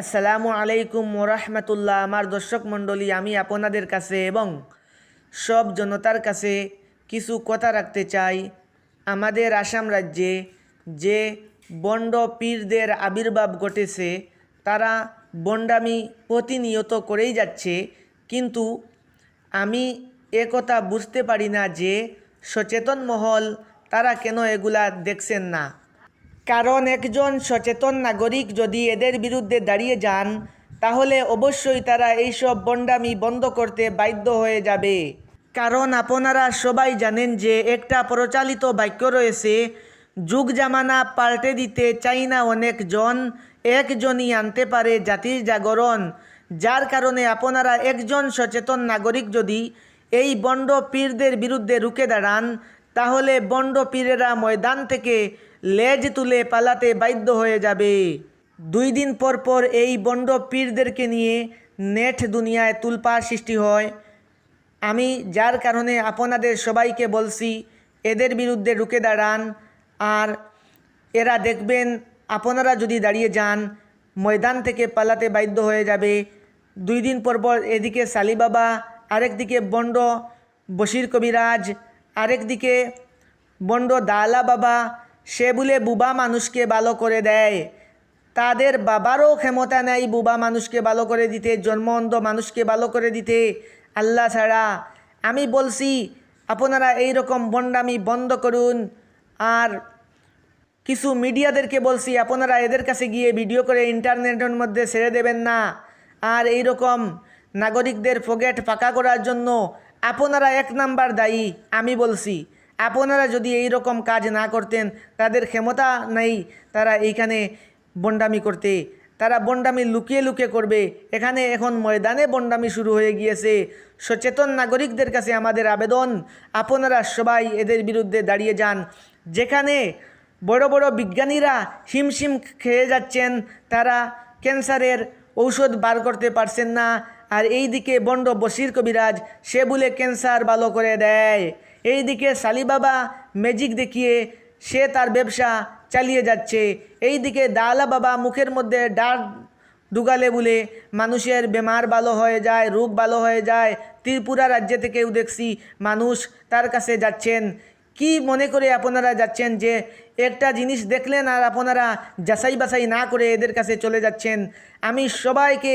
আসসালামু আলাইকুম ওরহমতুল্লাহ, আমার দর্শক মণ্ডলী, আমি আপনাদের কাছে এবং সব জনতার কাছে কিছু কথা রাখতে চাই। আমাদের আসাম রাজ্যে যে বন্ড পীরদের আবির্ভাব ঘটেছে, তারা বন্ডামি প্রতিনিয়ত করেই যাচ্ছে। কিন্তু আমি একথা বুঝতে পারি না যে সচেতন মহল তারা কেন এগুলা দেখছেন না। কারণ একজন সচেতন নাগরিক যদি এদের বিরুদ্ধে দাঁড়িয়ে যান, তাহলে অবশ্যই তারা এইসব বন্ডামি বন্ধ করতে বাধ্য হয়ে যাবে। কারণ আপনারা সবাই জানেন যে একটা প্রচালিত বাক্য রয়েছে, যুগ জামানা পাল্টে দিতে চাই না অনেকজন, একজনই আনতে পারে জাতির জাগরণ। যার কারণে আপনারা একজন সচেতন নাগরিক যদি এই বন্ড পীরদের বিরুদ্ধে রুখে দাঁড়ান তাহলে বন্ড পীরেরা ময়দান থেকে লেজ তুলে পালাতে বাধ্য হয়ে যাবে। দুই দিন পর পর এই বন্ড পীরদেরকে নিয়ে নেট দুনিয়ায় তুলপার সৃষ্টি হয়। আমি যার কারণে আপনাদের সবাইকে বলছি, এদের বিরুদ্ধে রুখে দাঁড়ান। আর এরা দেখবেন, আপনারা যদি দাঁড়িয়ে যান, ময়দান থেকে পালাতে বাধ্য হয়ে যাবে। দুই দিন পর পর এদিকে সালি বাবা আরেকদিকে বন্ড, বশির কবিরাজ আরেকদিকে বন্ড দালা বাবা, সে বলে বুবা মানুষকে ভালো করে দেয়। তাদের বাবারও ক্ষমতা নেই বুবা মানুষকে ভালো করে দিতে, জন্মন্ধ মানুষকে ভালো করে দিতে। আল্লাহ ছাড়া, আমি বলছি, আপনারা এই রকম বন্ডামি বন্ধ করুন। আর কিছু মিডিয়াদেরকে বলছি, আপনারা এদের কাছে গিয়ে ভিডিও করে ইন্টারনেটের মধ্যে ছেড়ে দেবেন না। আর এই রকম নাগরিকদের ফোগেট ফাঁকা করার জন্য আপনারা এক নাম্বার দায়ী, আমি বলছি। আপনারা যদি এই রকম কাজ না করতেন, তাদের ক্ষমতা নেই তারা এইখানে বন্ডামি করতে। তারা বন্ডামি লুকিয়ে লুকিয়ে করবে। এখানে এখন ময়দানে বন্ডামি শুরু হয়ে গিয়েছে। সচেতন নাগরিকদের কাছে আমাদের আবেদন, আপনারা সবাই এদের বিরুদ্ধে দাঁড়িয়ে যান। যেখানে বড় বড় বিজ্ঞানীরা হিমশিম খেয়ে যাচ্ছেন, তারা ক্যান্সারের ঔষধ বার করতে পারছেন না। আর এই দিকে বন্ড বসির কবিরাজ, সে বলে ক্যান্সার ভালো করে দেয়। এই দিকে সালিবাবা ম্যাজিক দেখিয়ে সে তার ব্যবসা চালিয়ে যাচ্ছে। এই দিকে দালা বাবা মুখের মধ্যে ডাক ডুগালে বলে, মানুষের বেমার ভালো হয়ে যায়, রোগ ভালো হয়ে যায়। ত্রিপুরা রাজ্য থেকেও দেখছি মানুষ তার কাছে যাচ্ছেন। কি মনে করে আপনারা যাচ্ছেন যে একটা জিনিস দেখলেন আর আপনারা যাচাই বাছাই না করে এদের কাছে চলে যাচ্ছেন? আমি সবাইকে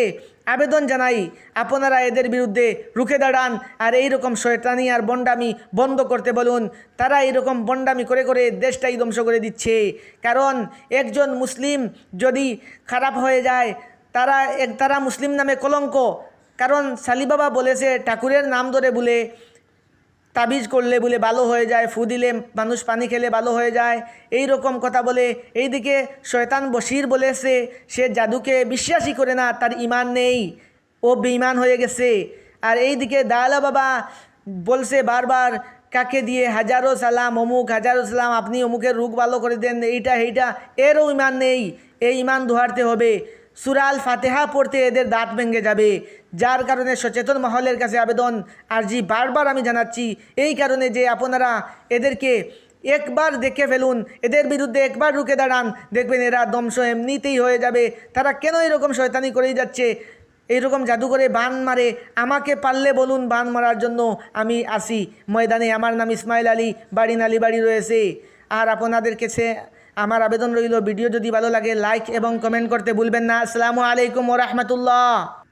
আবেদন জানাই, আপনারা এদের বিরুদ্ধে রুখে দাঁড়ান আর এই রকম শয়তানি আর বন্ডামি বন্ধ করতে বলুন। তারা এইরকম বন্ডামি করে করে দেশটাই ধ্বংস করে দিচ্ছে। কারণ একজন মুসলিম যদি খারাপ হয়ে যায়, তারা এক, তারা মুসলিম নামে কলঙ্ক। কারণ সালিবাবা বলেছে, ঠাকুরের নাম ধরে বলে তাবিজ করলে বলে ভালো হয়ে যায়, ফু দিলে মানুষ পানি খেলে ভালো হয়ে যায়। এই রকম কথা বলে এইদিকে শয়তান বশির বলেছে সে জাদুকে বিশ্বাসই করে না, তার ইমান নেই। ও বেঈমান হয়ে গেছে। আর এইদিকে দালা বাবা বলছে বারবার, কাকে দিয়ে হাজারো সালাম, অমুক হাজারো সালাম, আপনি অমুকের রোগ ভালো করে দেন, এইটা এইটা এরও ইমান নেই, এই ইমান ধোয়ারতে হবে। সুরাল ফাতেহা পড়তে এদের দাঁত ভেঙে যাবে। যার কারণে সচেতন মহলের কাছে আবেদন। আর জি বারবার আমি জানাচ্ছি, এই কারণে যে আপনারা এদেরকে একবার দেখে ফেলুন, এদের বিরুদ্ধে একবার রুখে দাঁড়ান, দেখবেন এরা ধ্বংস এমনিতেই হয়ে যাবে। তারা কেন এরকম শয়তানি করেই যাচ্ছে? এইরকম জাদু করে বান মারে, আমাকে পারলে বলুন বান মারার জন্য আমি আসি। ময়দানে আমার নাম ইসমাইল আলী বাড়ি নালি বাড়ি রয়েছে। আর আপনাদের কাছে আমার আবেদন রইল, ভিডিও যদি ভালো লাগে লাইক এবং কমেন্ট করতে ভুলবেন না। আসসালামু আলাইকুম ও রহমতুল্লাহ।